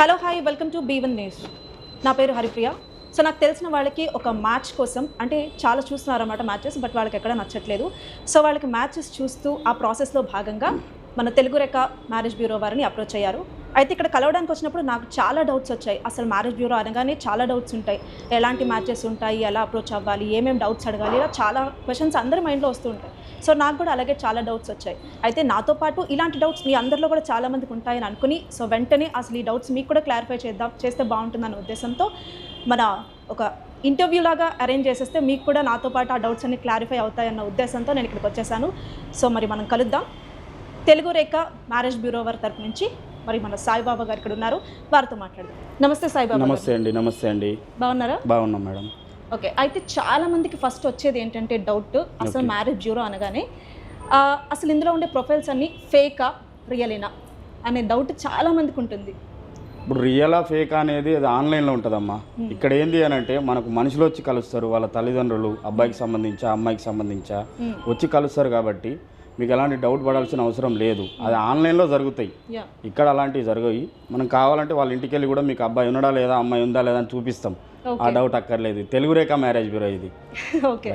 Hello hi welcome to B one news. నా పేరు Haripriya. So నాకు తెలిసిన వాళ్ళకి ఒక మ్యాచ్ కోసం అంటే చాలా చూస్తున్నారు అన్నమాట మ్యాచెస్ బట్ వాళ్ళకి ఎక్కడ నచ్చట్లేదు. సో వాళ్ళకి మ్యాచెస్ చూస్తూ ఆ ప్రాసెస్లో భాగంగా మన తెలుగు రేఖ మ్యారేజ్ బ్యూరో వారిని అప్రోచ్ అయ్యారు. అయితే ఇక్కడ కలవడానికి వచ్చినప్పుడు నాకు చాలా డౌట్స్ వచ్చాయి. అసలు మ్యారేజ్ బ్యూరో అనగానే చాలా డౌట్స్ ఉంటాయి. ఎలాంటి మ్యాచెస్ ఉంటాయి? ఎలా అప్రోచ్ అవ్వాలి? ఏమేమి డౌట్స్ అడగాలి? ఇలా చాలా క్వశ్చన్స్ అందరి మైండ్లో వస్తూ ఉంటాయి. సో నాకు కూడా అలాగే చాలా డౌట్స్ వచ్చాయి. అయితే నాతో పాటు ఇలాంటి డౌట్స్ మీ అందరిలో కూడా చాలా మందికి ఉంటాయని అనుకుని సో వెంటనే అసలు ఈ డౌట్స్ మీకు కూడా క్లారిఫై చేద్దాం చేస్తే బాగుంటుందన్న ఉద్దేశంతో మన ఒక ఇంటర్వ్యూ లాగా అరేంజ్ చేసేస్తే మీకు కూడా నాతో పాటు ఆ డౌట్స్ అన్ని క్లారిఫై అవుతాయన్న ఉద్దేశంతో నేను ఇక్కడికి వచ్చేసాను. సో మరి మనం కలుద్దాం. తెలుగు రేఖ మ్యారేజ్ బ్యూరో వారి తరపు నుంచి మరి మన సాయిబాబా గారు ఇక్కడ ఉన్నారు. వారితో మాట్లాడదాం. నమస్తే సాయిబాబా. నమస్తే అండి నమస్తే అండి. బాగున్నారా? బాగున్నాం మేడం. ఓకే అయితే చాలా మందికి ఫస్ట్ వచ్చేది ఏంటంటే డౌట్ అసలు మ్యారేజ్ బ్యూరో అనగానే అసలు ఇందులో ఉండే ప్రొఫైల్స్ అన్ని ఫేకా రియలేనా అనే డౌట్ చాలా మందికి ఉంటుంది. ఇప్పుడు రియలా ఫేక్ అనేది అది ఆన్లైన్లో ఉంటుందమ్మా. ఇక్కడ ఏంది అని అంటే మనకు మనుషులు వచ్చి కలుస్తారు వాళ్ళ తల్లిదండ్రులు అబ్బాయికి సంబంధించా అమ్మాయికి సంబంధించా. వచ్చి కలుస్తారు కాబట్టి మీకు ఎలాంటి డౌట్ పడాల్సిన అవసరం లేదు. అది ఆన్లైన్లో జరుగుతాయి. ఇక్కడ అలాంటివి జరగవు. మనం కావాలంటే వాళ్ళ ఇంటికి వెళ్ళి కూడా మీకు అబ్బాయి ఉన్నాడా లేదా అమ్మాయి ఉందా లేదా అని చూపిస్తాం. ఆ డౌట్ అక్కర్లేదు. తెలుగు రేఖ మ్యారేజ్ బ్యూరో ఇది. ఓకే.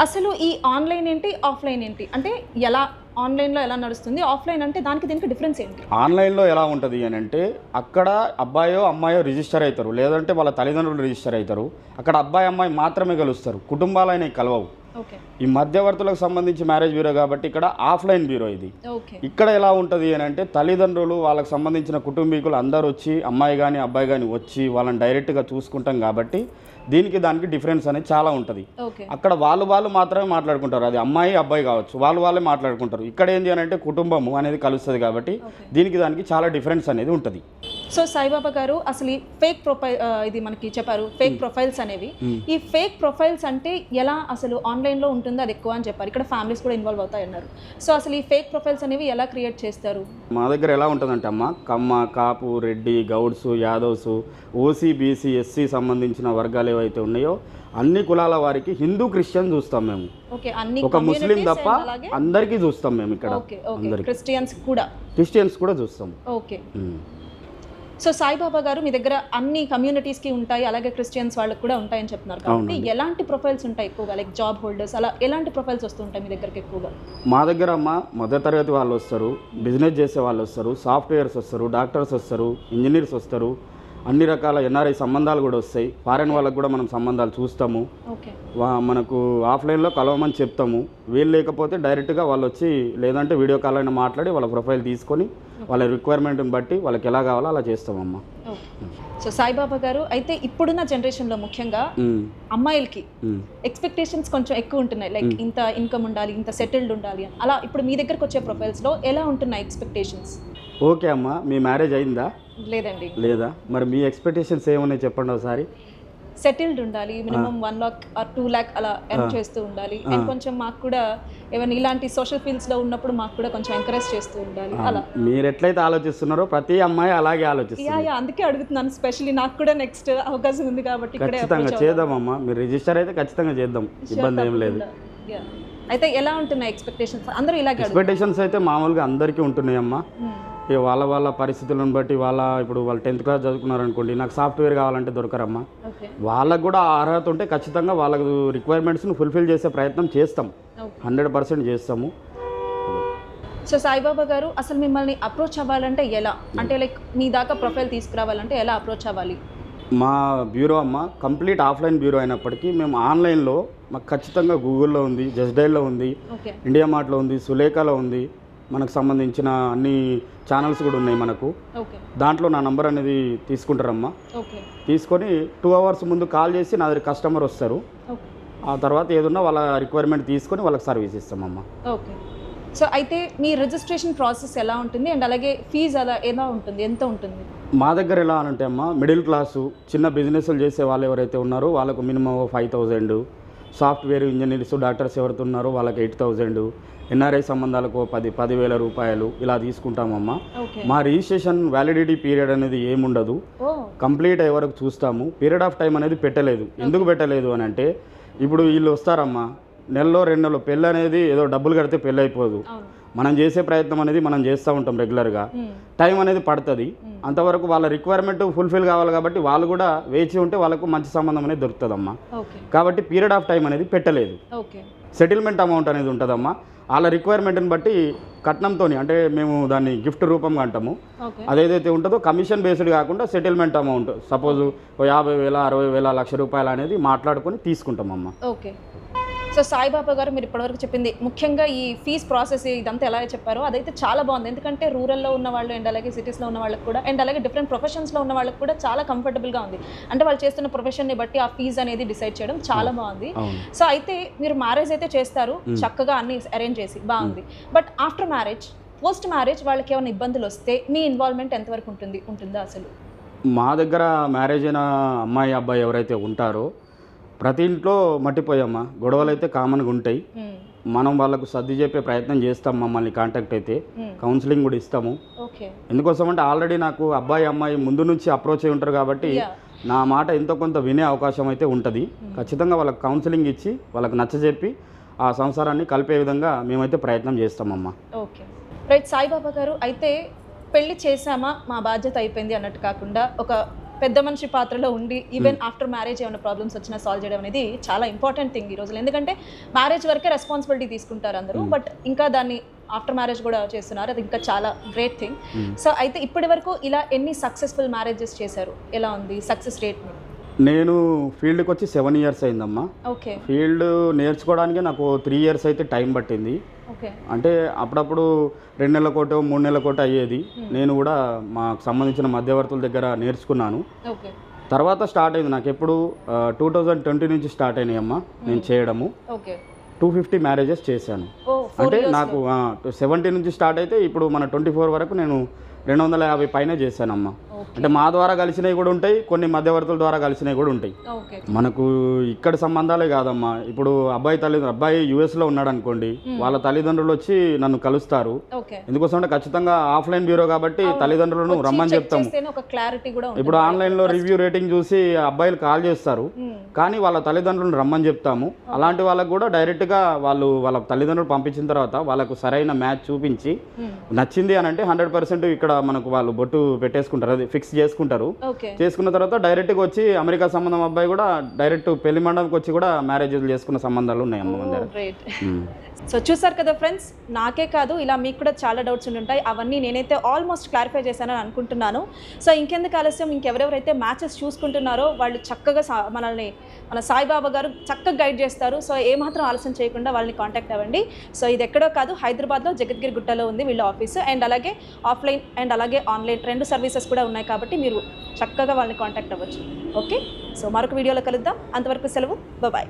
అసలు ఈ ఆన్లైన్ ఏంటి ఆఫ్లైన్ ఏంటి? అంటే ఎలా ఆన్లైన్లో ఎలా నడుస్తుంది? ఆఫ్లైన్ అంటే దానికి దీనికి డిఫరెన్స్ ఏంటి? ఆన్లైన్లో ఎలా ఉంటుంది అని అంటే అక్కడ అబ్బాయో అమ్మాయో రిజిస్టర్ అవుతారు. లేదంటే వాళ్ళ తల్లిదండ్రులు రిజిస్టర్ అవుతారు. అక్కడ అబ్బాయి అమ్మాయి మాత్రమే కలుస్తారు. కుటుంబాలైన కలవవు. ఈ మధ్యవర్తులకు సంబంధించి మ్యారేజ్ బ్యూరో కాబట్టి ఇక్కడ ఆఫ్లైన్ బ్యూరో ఇది. ఇక్కడ ఎలా ఉంటుంది అని అంటే తల్లిదండ్రులు వాళ్ళకి సంబంధించిన కుటుంబీకులు అందరూ వచ్చి అమ్మాయి కానీ అబ్బాయి కానీ వచ్చి వాళ్ళని డైరెక్ట్గా చూసుకుంటాం కాబట్టి దీనికి దానికి డిఫరెన్స్ అనేది చాలా ఉంటుంది. అక్కడ వాళ్ళు వాళ్ళు మాత్రమే మాట్లాడుకుంటారు. అది అమ్మాయి అబ్బాయి కావచ్చు. వాళ్ళు వాళ్ళే మాట్లాడుకుంటారు. ఇక్కడ ఏంటి అని అంటే కుటుంబము అనేది కలుస్తుంది కాబట్టి దీనికి దానికి చాలా డిఫరెన్స్ అనేది ఉంటుంది. సో సాయిబాబా గారు అసలు ఈ ఫేక్ ప్రొఫైల్ ఇది మనకి చెప్పారు ఫేక్ ప్రొఫైల్స్ అనేవి. ఈ ఫేక్ ప్రొఫైల్స్ అంటే ఎలా అసలు ఆన్లైన్లో ఉంటుందో అది ఎక్కువ అని చెప్పారు. ఇక్కడ ఫ్యామిలీస్ కూడా ఇన్వాల్వ్ అవుతాయి అన్నారు. సో అసలు ఈ ఫేక్ ప్రొఫైల్స్ అనేవి ఎలా క్రియేట్ చేస్తారు? మా దగ్గర ఎలా ఉంటుందంటే అమ్మ Kamma Kapu Reddy Gouds Yadavs OC BC SC సంబంధించిన వర్గాలు ఏవైతే ఉన్నాయో అన్ని కులాల వారికి హిందూ క్రిస్టియన్ చూస్తాం మేము. ఓకే అన్ని ఒక ముస్లిం తప్ప అందరికీ చూస్తాం మేము ఇక్కడ క్రిస్టియన్స్ కూడా? క్రిస్టియన్స్ కూడా చూస్తాం. ఓకే. సో సాయిబాబా గారు మీ దగ్గర అన్ని communities కి ఉంటాయి అలాగే క్రిస్టియన్స్ వాళ్ళకి కూడా ఉంటాయని చెప్తున్నారు కాబట్టి. ఎలాంటి ప్రొఫైల్స్ ఉంటాయి ఎక్కువగా లైక్ జాబ్ హోల్డర్స్ అలా ఎలాంటి ప్రొఫైల్స్ వస్తుంటాయి మీ దగ్గరికి ఎక్కువగా మా దగ్గర అమ్మ మొదటి తరగతి వాళ్ళు వస్తారు బిజినెస్ చేసే వాళ్ళు వస్తారు సాఫ్ట్వేర్స్ వస్తారు డాక్టర్స్ వస్తారు ఇంజనీర్స్ వస్తారు అన్ని రకాల ఎన్ఆర్ఐ సంబంధాలు కూడా వస్తాయి. ఫారెన్ వాళ్ళకు కూడా మనం సంబంధాలు చూస్తాము. మనకు ఆఫ్లైన్లో కలవమని చెప్తాము. వీలు లేకపోతే డైరెక్ట్గా వాళ్ళు వచ్చి లేదంటే వీడియో కాల్ అయినా మాట్లాడి వాళ్ళ ప్రొఫైల్ తీసుకొని వాళ్ళ రిక్వైర్మెంట్ని బట్టి వాళ్ళకి ఎలా కావాలో అలా చేస్తామమ్మా. సో సాయిబాబా గారు అయితే ఇప్పుడున్న జనరేషన్లో ముఖ్యంగా అమ్మాయిలకి. ఎక్స్పెక్టేషన్స్ కొంచెం ఎక్కువ ఉంటున్నాయి. లైక్ ఇంత ఇన్కమ్ ఉండాలి ఇంత సెటిల్డ్ ఉండాలి అలా ఇప్పుడు మీ దగ్గరకు వచ్చే ప్రొఫైల్స్లో ఎలా ఉంటున్నాయి ఎక్స్పెక్టేషన్స్ ఓకే అమ్మా మీ మ్యారేజ్ అయిందా? లేదండి. లేదా? మరి మీ ఎక్స్పెక్టేషన్స్ ఏమున్నాయి చెప్పండి ఒకసారి. సెటిల్డ్ ఉండాలి minimum one lakh or two lakh అలా ఎర్న్ చేస్తూ ఉండాలి. అండ్ కొంచెం మాకు కూడా ఏమైనా ఇలాంటి సోషల్ ఫీల్డ్స్లో ఉన్నప్పుడు మాకు కూడా కొంచెం ఎంకరేజ్ చేస్తూ ఉండాలి. అలా. మీరు ఎట్లయితే ఆలోచిస్తున్నారో ప్రతి అమ్మాయి అలాగే ఆలోచిస్తుంది. అందుకే అడుగుతున్నాను. స్పెషల్లీ నాకు కూడా నెక్స్ట్ అవకాశం ఉంది కాబట్టి ఇక్కడే ఖచ్చితంగా చేద్దామమ్మా మీరు రిజిస్టర్ అయితే ఖచ్చితంగా చేద్దాం. ఇబ్బంది ఏం లేదు. అయితే ఎలా ఉంటున్నాయి ఎక్స్పెక్టేషన్స్ అందరూ ఇలాగే ఎక్స్పెక్టేషన్స్ అయితే మామూలుగా అందరికీ ఉంటున్నాయమ్మా. వాళ్ళ వాళ్ళ పరిస్థితులను బట్టి వాళ్ళ ఇప్పుడు వాళ్ళు టెన్త్ క్లాస్ చదువుకున్నారు అనుకోండి నాకు సాఫ్ట్వేర్ కావాలంటే దొరకరమ్మా. వాళ్ళకు కూడా అర్హత ఉంటే ఖచ్చితంగా వాళ్ళకు రిక్వైర్మెంట్స్ను ఫుల్ఫిల్ చేసే ప్రయత్నం చేస్తాం. హండ్రెడ్ పర్సెంట్ చేస్తాము. సో సాయిబాబా గారు అసలు మిమ్మల్ని అప్రోచ్ అవ్వాలంటే ఎలా? అంటే లైక్ మీ దాకా ప్రొఫైల్ తీసుకురావాలంటే ఎలా అప్రోచ్ అవ్వాలి? మా బ్యూరో అమ్మ కంప్లీట్ ఆఫ్లైన్ బ్యూరో అయినప్పటికీ మేము ఆన్లైన్లో మాకు ఖచ్చితంగా గూగుల్లో ఉంది జస్ట్ డైల్లో ఉంది ఇండియా మార్ట్లో ఉంది సులేఖలో ఉంది మనకు సంబంధించిన అన్ని ఛానల్స్ కూడా ఉన్నాయి మనకు. దాంట్లో నా నంబర్ అనేది తీసుకుంటారమ్మా. తీసుకొని టూ అవర్స్ ముందు కాల్ చేసి నా దగ్గర కస్టమర్ వస్తారు. ఆ తర్వాత ఏదున్నా వాళ్ళ రిక్వైర్మెంట్ తీసుకొని వాళ్ళకి సర్వీస్ ఇస్తామమ్మా. ఓకే. సో అయితే మీ రిజిస్ట్రేషన్ ప్రాసెస్ ఎలా ఉంటుంది? అండ్ అలాగే ఫీజు అలా ఎలా ఉంటుంది? ఎంత ఉంటుంది? మా దగ్గర ఎలా అంటే అమ్మా మిడిల్ క్లాసు చిన్న బిజినెస్లు చేసే వాళ్ళు ఎవరైతే ఉన్నారో వాళ్ళకు minimum five thousand software engineers doctors ఎవరైతే ఉన్నారో వాళ్ళకి ఎయిట్ థౌజండ్. ఎన్ఆర్ఐ సంబంధాలకు పది పదివేల రూపాయలు ఇలా తీసుకుంటామమ్మా. మా రిజిస్ట్రేషన్ వ్యాలిడిటీ పీరియడ్ అనేది ఏముండదు. కంప్లీట్ అయ్యే వరకు చూస్తాము. పీరియడ్ ఆఫ్ టైం అనేది పెట్టలేదు. ఎందుకు పెట్టలేదు అని అంటే ఇప్పుడు వీళ్ళు వస్తారమ్మా. నెలలో రెండు నెలలు పెళ్ళి అనేది ఏదో డబ్బులు కడితే పెళ్ళి అయిపోదు మనం చేసే ప్రయత్నం అనేది మనం చేస్తూ ఉంటాం రెగ్యులర్గా. టైం అనేది పడుతుంది. అంతవరకు వాళ్ళ రిక్వైర్మెంట్ ఫుల్ఫిల్ కావాలి కాబట్టి వాళ్ళు కూడా వేచి ఉంటే వాళ్ళకు మంచి సంబంధం అనేది దొరుకుతుందమ్మా. కాబట్టి పీరియడ్ ఆఫ్ టైం అనేది పెట్టలేదు. సెటిల్మెంట్ అమౌంట్ అనేది ఉంటుందమ్మా. వాళ్ళ రిక్వైర్మెంట్ని బట్టి కట్నంతో అంటే మేము దాన్ని గిఫ్ట్ రూపంగా అంటాము. అదేదైతే ఉంటుందో కమిషన్ బేస్డ్ కాకుండా సెటిల్మెంట్ అమౌంట్. సపోజ్ యాభై వేల అరవై వేల లక్ష రూపాయలు అనేది మాట్లాడుకొని తీసుకుంటామమ్మా. ఓకే. సో సాయిబాబా గారు మీరు ఇప్పటివరకు చెప్పింది. ముఖ్యంగా ఈ ఫీజ్ ప్రాసెస్ ఇదంతా ఎలా చెప్పారో అదైతే చాలా బాగుంది. ఎందుకంటే రూరల్లో ఉన్న వాళ్ళు అండ్ అలాగే సిటీస్లో ఉన్న వాళ్ళకి కూడా అండ్ అలాగే డిఫరెంట్ ప్రొఫెషన్స్లో ఉన్న వాళ్ళకి కూడా చాలా కంఫర్టబుల్గా ఉంది. అంటే వాళ్ళు చేస్తున్న ప్రొఫెషన్ని బట్టి ఆ ఫీజ్ అనేది డిసైడ్ చేయడం చాలా బాగుంది. సో అయితే మీరు మ్యారేజ్ అయితే చేస్తారు. చక్కగా అన్ని అరేంజ్ చేసి బాగుంది. But after marriage post marriage వాళ్ళకి ఏమైనా ఇబ్బందులు వస్తే మీ ఇన్వాల్వ్మెంట్ ఎంతవరకు ఉంటుంది ఉంటుందా అసలు? మా దగ్గర మ్యారేజ్ అయిన అమ్మాయి అబ్బాయి ఎవరైతే ఉంటారో ప్రతి ఇంట్లో మట్టిపోయమ్మా. గొడవలు అయితే కామన్గా ఉంటాయి. మనం వాళ్ళకు సర్ది చెప్పే ప్రయత్నం చేస్తాం మమ్మల్ని కాంటాక్ట్ అయితే. కౌన్సిలింగ్ కూడా ఇస్తాము. ఎందుకోసం అంటే ఆల్రెడీ నాకు అబ్బాయి అమ్మాయి ముందు నుంచి అప్రోచ్ అయి ఉంటారు కాబట్టి నా మాట ఎంతో కొంత వినే అవకాశం అయితే ఉంటుంది. ఖచ్చితంగా వాళ్ళకి కౌన్సిలింగ్ ఇచ్చి వాళ్ళకి నచ్చజెప్పి ఆ సంసారాన్ని కలిపే విధంగా మేమైతే ప్రయత్నం చేస్తామమ్మా. ఓకే. రైట్ సాయిబాబా గారు అయితే పెళ్ళి చేశామా? మా బాధ్యత అయిపోయింది అన్నట్టు కాకుండా ఒక పెద్ద మనిషి పాత్రలో ఉండి ఈవెన్ ఆఫ్టర్ మ్యారేజ్ ఏమైనా ప్రాబ్లమ్స్ వచ్చినా సాల్వ్ చేయడం అనేది చాలా ఇంపార్టెంట్ థింగ్ ఈ రోజులు ఎందుకంటే మ్యారేజ్ వరకే రెస్పాన్సిబిలిటీ తీసుకుంటారు అందరూ బట్ ఇంకా దాన్ని ఆఫ్టర్ మ్యారేజ్ కూడా చేస్తున్నారు. అది ఇంకా చాలా గ్రేట్ థింగ్ Hmm. సో అయితే ఇప్పటి వరకు ఇలా ఎన్ని సక్సెస్ఫుల్ మ్యారేజెస్ చేశారు? ఎలా ఉంది? సక్సెస్ రేట్ నేను ఫీల్డ్కి వచ్చి సెవెన్ ఇయర్స్ అయిందమ్మా. ఓకే. ఫీల్డ్ నేర్చుకోవడానికి నాకు త్రీ ఇయర్స్ అయితే టైం పట్టింది. అంటే అప్పుడప్పుడు రెండు నెలల కోటో మూడు నెలల కోట అయ్యేది నేను కూడా మాకు సంబంధించిన మధ్యవర్తుల దగ్గర నేర్చుకున్నాను. తర్వాత స్టార్ట్ అయింది. నాకు ఎప్పుడు టూ థౌజండ్ ట్వంటీ నుంచి స్టార్ట్ అయినాయి అమ్మ నేను చేయడము. టూ ఫిఫ్టీ మ్యారేజెస్ చేశాను. అంటే నాకు సెవెంటీ నుంచి స్టార్ట్ అయితే ఇప్పుడు మన ట్వంటీ ఫోర్ వరకు నేను రెండు వందల యాభై పైన చేశానమ్మా. అంటే మా ద్వారా కలిసినవి కూడా ఉంటాయి కొన్ని మధ్యవర్తుల ద్వారా కలిసినవి కూడా ఉంటాయి. మనకు ఇక్కడ సంబంధాలే కాదమ్మా. ఇప్పుడు అబ్బాయి తల్లిదండ్రులు అబ్బాయి యుఎస్లో ఉన్నాడు అనుకోండి వాళ్ళ తల్లిదండ్రులు వచ్చి నన్ను కలుస్తారు. ఎందుకోసం అంటే ఖచ్చితంగా ఆఫ్లైన్ బ్యూరో కాబట్టి తల్లిదండ్రులను రమ్మని చెప్తాము. ఇప్పుడు ఆన్లైన్లో రివ్యూ రేటింగ్ చూసి అబ్బాయిలు కాల్ చేస్తారు. మ్మ్. కానీ వాళ్ళ తల్లిదండ్రులను రమ్మని చెప్తాము. అలాంటి వాళ్ళకు కూడా డైరెక్ట్గా వాళ్ళు వాళ్ళ తల్లిదండ్రులు పంపించిన తర్వాత వాళ్ళకు సరైన మ్యాచ్ చూపించి మ్మ్. నచ్చింది అని అంటే హండ్రెడ్ పర్సెంట్ ఇక్కడ మనకు వాళ్ళు బొట్టు పెట్టేసుకుంటారు. అది ఫిక్స్ చేసుకుంటారు. ఓకే. చేసుకున్న తర్వాత డైరెక్ట్గా వచ్చి అమెరికా సంబంధం అబ్బాయి కూడా డైరెక్ట్ పెళ్ళి మండపంకి వచ్చి కూడా మ్యారేజ్ చేసుకున్న సంబంధాలు ఉన్నాయి అమ్మ. సో చూసారు కదా ఫ్రెండ్స్ నాకే కాదు ఇలా మీకు కూడా చాలా డౌట్స్ ఉంటాయి. అవన్నీ నేనైతే ఆల్మోస్ట్ క్లారిఫై చేశానని అనుకుంటున్నాను. సో ఇంకెందుకు ఆలస్యం? ఇంకెవరెవరైతే మ్యాచెస్ చూసుకుంటున్నారో వాళ్ళు చక్కగా మనల్ని మన సాయిబాబా గారు చక్కగా గైడ్ చేస్తారు. సో ఏమాత్రం ఆలస్యం చేయకుండా వాళ్ళని కాంటాక్ట్ అవ్వండి. సో ఇది ఎక్కడో కాదు హైదరాబాద్లో జగద్గిరి గుట్టలో ఉంది వీళ్ళ ఆఫీస్ అండ్ అలాగే ఆఫ్లైన్ అండ్ అలాగే ఆన్లైన్ రెండు సర్వీసెస్ కూడా ఉన్నాయి కాబట్టి మీరు చక్కగా వాళ్ళని కాంటాక్ట్ అవ్వచ్చు. ఓకే సో మరొక వీడియోలో కలుద్దాం. అంతవరకు సెలవు. బాయ్